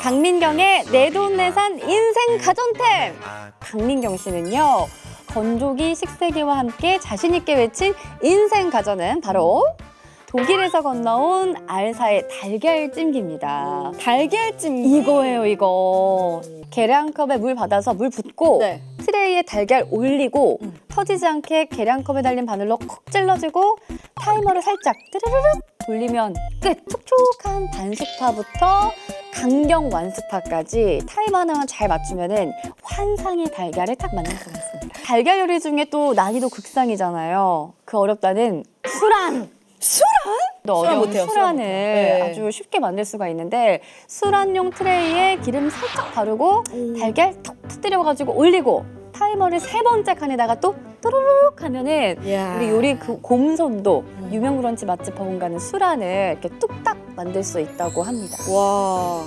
강민경의 내 돈내산 인생 가전템. 강민경 씨는요. 건조기 식세기와 함께 자신 있게 외친 인생 가전은 바로 독일에서 건너온 알사의 달걀찜기입니다. 달걀찜 이거예요, 이거. 계량컵에 물 받아서 물 붓고 네. 트레이에 달걀 올리고 음. 터지지 않게 계량컵에 달린 바늘로 콕 찔러주고 타이머를 살짝 뜨르르륵 돌리면 끝! 촉촉한 반숙파부터 강경 완숙파까지 타이머 하나만 잘 맞추면 환상의 달걀을 딱 만들 수가 있습니다. 달걀 요리 중에 또 난이도 극상이잖아요. 그 어렵다는 수란! 수란? 또 수란 어려운 못해요, 수란 수란을. 네. 아주 쉽게 만들 수가 있는데 수란용 트레이에 기름 살짝 바르고 달걀 톡 터뜨려가지고 올리고 타이머를 세 번째 칸에다가 또 또르륵 하면은 이야. 우리 요리 그 곰손도 음. 유명 브런치 맛집 버금가는 수란을 이렇게 뚝딱 만들 수 있다고 합니다. 와.